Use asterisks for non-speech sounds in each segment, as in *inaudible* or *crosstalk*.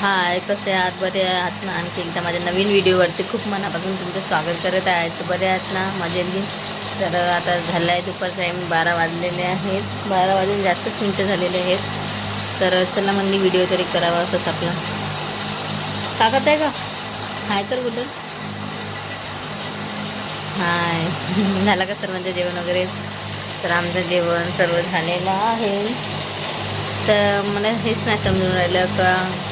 हाय कसे आहात? बरे आहात ना? आणखी एकदा माझ्या नवीन व्हिडिओवरती खूप मनापासून तुमचं स्वागत करत आहे. तर बरे आहात ना? मजेत तर आता झालं आहे दुपार टाईम बारा वाजलेले आहेत. बारा वाजून जास्तच मिनटं झालेले आहेत. तर चला म्हणली व्हिडिओ तरी करावा असंच आपला. का करताय का? हाय कर कुठं हाय. *laughs* झालं का सर्वांचं जेवण वगैरे? तर आमचं जेवण सर्व झालेलं आहे. तर मला हेच नाही समजून राहिलं का?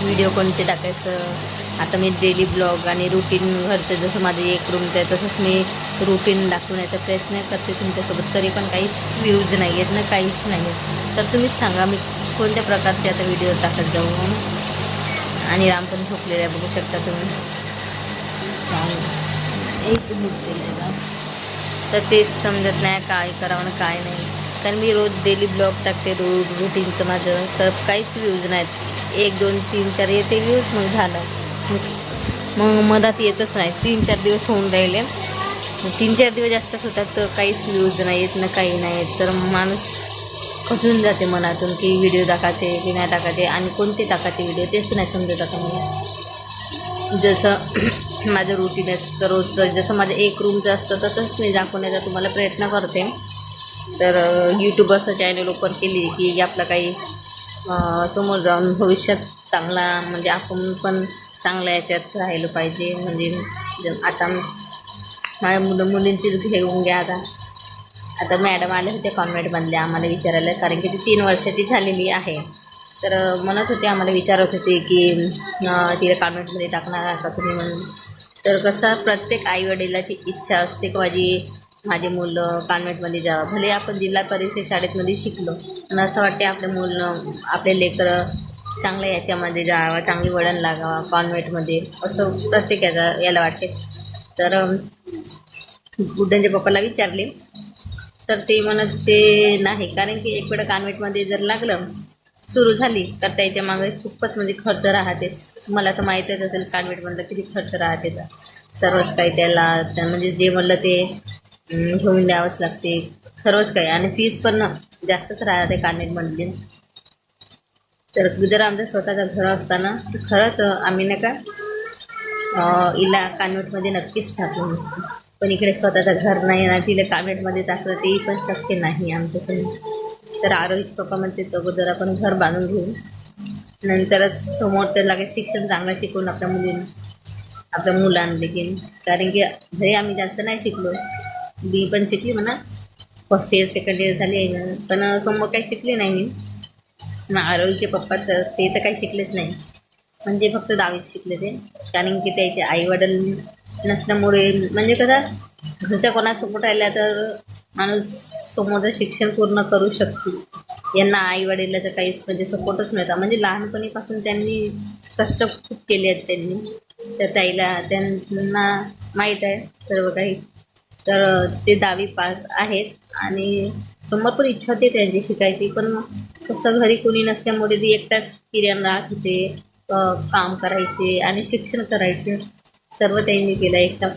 व्हिडिओ कोणते टाकायचं? आता मी डेली ब्लॉग आणि रुटीन घरचं जसं माझं एक रूमचं आहे तसंच मी रुटीन दाखवण्याचा प्रयत्न करते तुमच्यासोबत. तरी पण काहीच व्ह्यूज नाही आहेत ना काहीच नाही आहेत. तर तुम्हीच सांगा मी कोणत्या प्रकारचे आता व्हिडिओ टाकत जाऊ आणि राम पण झोपलेला आहे बघू शकता तुम्ही. एक झोपलेला तर तेच समजत नाही काय करावं ना काय नाही. कारण मी रोज डेली ब्लॉग टाकते रोज रुटीनचं माझं. तर काहीच व्ह्यूज नाहीत. एक दोन तीन चार येते व्ह्यूज मग झालं. मग- मधात येतच नाही. तीन चार दिवस होऊन राहिले. तीन चार दिवस जास्तच होतात तर काहीच व्ह्यूज नाही येत ना काही नाही येत. तर माणूस खचून जाते मनातून की व्हिडिओ टाकायचे की नाही टाकायचे आणि कोणते टाकायचे व्हिडिओ तेच नाही समजत आता मला. जसं *clears throat* माझं रुटीन असतं रोजचं. जसं माझं एक रूमचं असतं तसंच मी दाखवण्याचा तुम्हाला प्रयत्न करते. तर यूट्यूब असं चॅनल ओपन केली की आपलं काही समोर जाऊन भविष्यात चांगला म्हणजे आपण पण चांगल्या याच्यात राहिलं पाहिजे. म्हणजे आता माझ्या मुलं मुलींचीच घेऊन घ्या आता. आता मॅडम आले होते कॉन्व्हेंटमधल्या आम्हाला विचारायला कारण की ती तीन वर्षाची झालेली आहे. तर म्हणत होते आम्हाला विचारत होते की तिला कॉन्व्हेंटमध्ये टाकणार का तुम्ही म्हणून. तर कसं प्रत्येक आईवडिलाची इच्छा असते की माझी माझे मुलं कॉन्व्हेंटमध्ये जावं भले आपण जिल्हा परिषद शाळेतमध्ये शिकलो पण असं वाटते आपले मुलं आपले लेकरं चांगल्या याच्यामध्ये जावा चांगली वळण लागावा कॉन्व्हेंटमध्ये असं प्रत्येक याचा याला वाटते तर बुड्ढांच्या पप्पाला विचारले. तर ते म्हणत ते नाही. कारण की एक वेळा कॉन्व्हेंटमध्ये जर लागलं सुरू झाली तर त्याच्यामागे खूपच म्हणजे खर्च राहते. मला तर माहीतच असेल कॉन्व्हेंटमधलं किती खर्च राहते. तर सर्वच काही त्याला त्या- म्हणजे जे म्हणलं ते घेऊन द्यावंच लागते. सर्वच काही. आणि फीज पण जास्तच राहते कॉन्व्हेंटमधली तर जर आमचं स्वतःचं घर असताना तर खरंच आम्ही नाही का हिला कानवेटमध्ये नक्कीच टाकलं पण इकडे स्वतःचं घर नाही ना तिला कानवेटमध्ये टाकलं तेही पण शक्य नाही आमच्यासमोर तर आरोहीचे पप्पा म्हणते अगोदर आपण घर बांधून घेऊ. नंतरच समोरच्या लागेल शिक्षण चांगलं शिकवून आपल्या मुलींना आपल्या मुलांदेखील कारण की घरी आम्ही जास्त नाही शिकलो. बी पण शिकली म्हणा. फर्स्ट इयर सेकंड इयर झाली आहे पण समोर काही शिकले नाही मी. मग आरोहीचे पप्पा तर ते तर काही शिकलेच नाही. म्हणजे फक्त दहावीत शिकले ते. कारण की त्याचे आईवडील नसल्यामुळे म्हणजे कसं घरच्या कोणासमोर राहिल्या तर माणूस समोरचं शिक्षण पूर्ण करू शकतो. यांना आईवडिलाचं काहीच म्हणजे सपोर्टच मिळता म्हणजे लहानपणीपासून त्यांनी कष्ट खूप केले आहेत त्यांनी. तर ताईला त्यांना माहीत आहे सर्व काही तर ते दहावी पास आहेत. आणि समोर पण इच्छा होती त्यांची शिकायची पण कसं घरी कोणी नसल्यामुळे ती एकटाच किरण राहत होते. काम करायचे आणि शिक्षण करायचे. सर्व त्यांनी केलं एकटा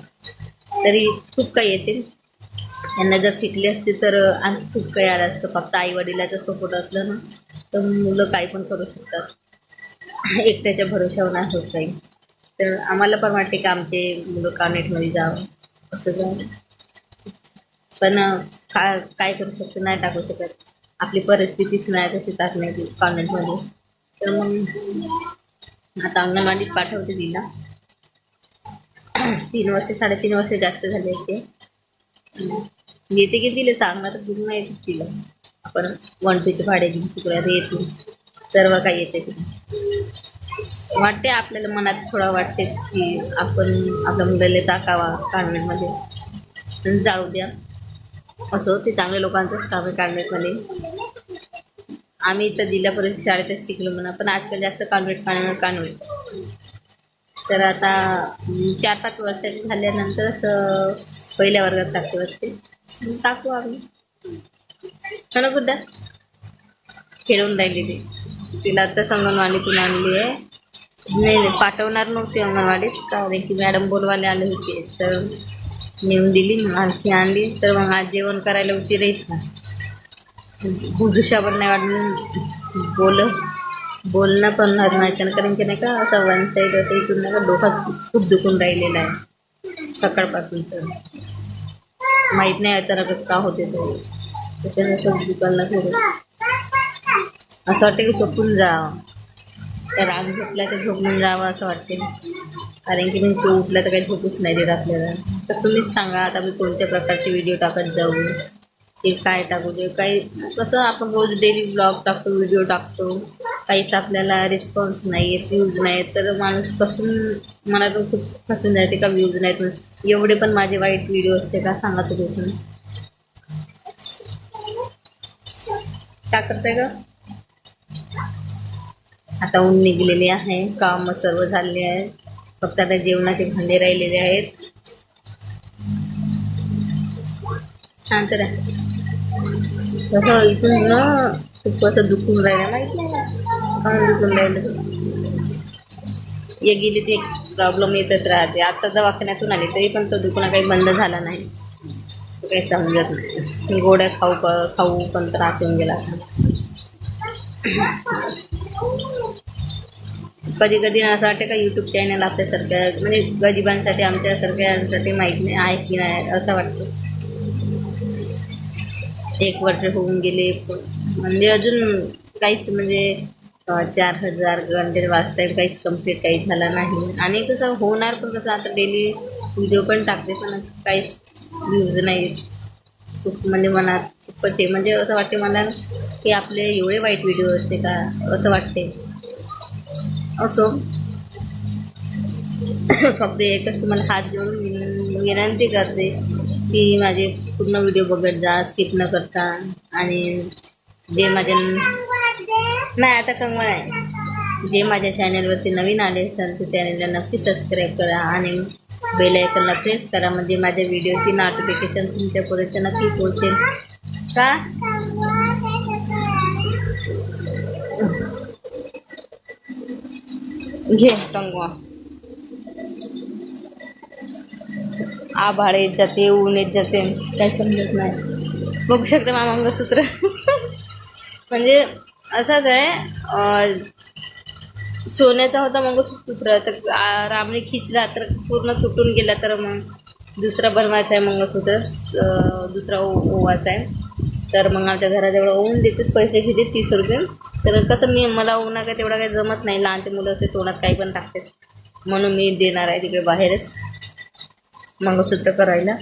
तरी खूप काही येते. त्यांना जर शिकले असते तर आणखी खूप काही आलं असतं. फक्त आई वडिलाचा सपोर्ट असलं ना तर मुलं काही पण करू शकतात. एकट्याच्या भरोशावर नाही होत काही. तर आम्हाला पण वाटते की आमचे मुलं कानेटमध्ये जावं? असं जावं पण काय काय करू शकतो नाही टाकू शकत. आपली परिस्थितीच नाही तशी टाकण्याची कॉलेजमध्ये तर मग आता अंगणवाडीत पाठवते तिला. तीन वर्ष साडेतीन वर्ष जास्त झाले ते. येते की तिला सांगणार तर पूर्ण येते तिला. आपण वन टूचे भाडे घेऊन शिकवल्या येते सर्व काही येते तिला. वाटते आपल्याला मनात थोडा वाटते की आपण आपल्या मुलाला टाकावा कॉन्व्हेंटमध्ये. जाऊ द्या. असं ते चांगल्या लोकांचंच काम आहे कॉन्व्हेंटमध्ये आम्ही इथं दिल्यापर्यंत शाळेतच शिकलो म्हणा पण आजकाल जास्त कॉन्व्हेंट कानवेट तर आता चार पाच वर्षाची झाल्यानंतरच पहिल्या वर्गात टाकते वाटते टाकू आम्ही. ना गुड्डा खेळून राहिली ती. तिला आता अंगणवाडीतून आणली आहे. नाही नाही पाठवणार नव्हती अंगणवाडीत. कारण की मॅडम बोलवायला आले होते. तर नेऊन दिली मग आणखी आणली. तर मग आज जेवण करायला उशीर येत ना भुषा पण नाही वाटलं. बोल बोलणं पण नाही कारण की नाही का असं वन साईड असं इथून नाही का डोका खूप दुखून राहिलेला आहे. सकाळपासूनचं माहीत नाही अचानकच का होते तो. त्याच्यानंतर दुकानला थोडं असं वाटतं की सोपून जा. तर राग झोपला तर झोपून जावं असं वाटते. कारण की मग तो उठला तर काही झोपूच नाही देत आपल्याला. तर तुम्हीच सांगा आता मी कोणत्या प्रकारचे व्हिडिओ टाकत जाऊ? ते काय टाकू? दे काही कसं आपण रोज डेली ब्लॉग टाकतो व्हिडिओ टाकतो. काहीच आपल्याला रिस्पॉन्स नाही आहे व्ह्यूज नाही. तर माणूस कसून मनातून खूप फसून जाते का व्ह्यूज नाहीत एवढे पण माझे वाईट व्हिडिओ असते का? सांगा तुम्ही टाकत आहे का? आता ऊन निघलेले आहे काम सर्व झालेले आहेत फक्त आता जेवणाचे भांडे राहिलेले आहेत. शांत राहा. कसं इथून ना खूप असं दुखून राहिलं माहिती नाही दुखून राहिलं. ये गेली ते प्रॉब्लेम येतच राहते. आता दवाखान्यातून आली तरी पण तो दुखणं काही बंद झाला नाही. तो काही समजत नाही. गोड्या खाऊ प- खाऊ पण त्रास होऊन गेला आता. कधी कधी असं वाटतं का यूट्यूब चॅनल आपल्यासारख्या म्हणजे गरिबांसाठी आमच्यासारख्यांसाठी माहीत नाही आहे की नाही असं वाटतं. एक वर्ष होऊन गेले पण म्हणजे अजून काहीच म्हणजे चार हजार घंटे वाच टाईम काहीच कंप्लीट काही झाला नाही. आणि कसं होणार पण कसं आता डेली व्हिडिओ पण टाकते पण काहीच व्ह्यूज नाही. खूप म्हणजे मनात खूपच हे म्हणजे असं वाटते मला की आपले एवढे वाईट व्हिडिओ असते का असं वाटते. असो. फक्त एकच तुम्हाला हात जोडून विनंती करते की माझे पूर्ण व्हिडिओ बघत जा स्किप न करता. आणि जे माझ्या नाही आता कंगवा आहे. जे माझ्या चॅनलवरती नवीन आले असाल ते चॅनलला नक्की सबस्क्राईब करा आणि बेल आयकनला प्रेस करा. म्हणजे माझ्या व्हिडिओची नोटिफिकेशन तुमच्यापर्यंत नक्की पोहोचेल. का? घे कंगवा आभाळ येत जाते ऊन येत जाते काही समजत नाही. बघू शकते मा मंगळसूत्र म्हणजे असंच आहे सोन्याचा होता मंगळसूत्र तर आ- रामने खिचला तर पूर्ण तुटून गेला तर मग दुसरा बनवायचा आहे मंगळसूत्र दुसरा ओ ओवाचा आहे. तर मग आमच्या घराजवळ ओवून देतात पैसे घेते तीस रुपये. तर कसं मी मला उन्हा काय तेवढा काही जमत नाही. लहान ते मुलं असते तोंडात काही पण टाकतात. म्हणून मी देणार आहे तिकडे बाहेरच मंगळसूत्र करायला.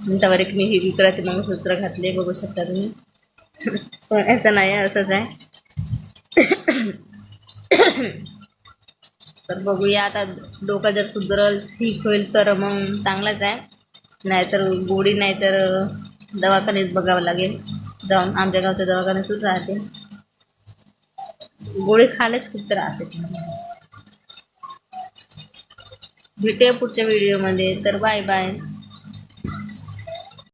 त्यावर एक मी हे विक्राचे मंगळसूत्र घातले बघू शकता तुम्ही. पण याचं नाही आहे असंच आहे. तर बघूया आता डोकं जर सुधरल ठीक होईल तर मग चांगलाच आहे. नाहीतर गोडी नाही तर दवाखान्यात बघावं लागेल. जाऊन आमच्या गावच्या दवाखान्यातच राहते. गोळी खायलाच खूप त्रास आहे. भेटूया पुढच्या व्हिडिओमध्ये तर बाय बाय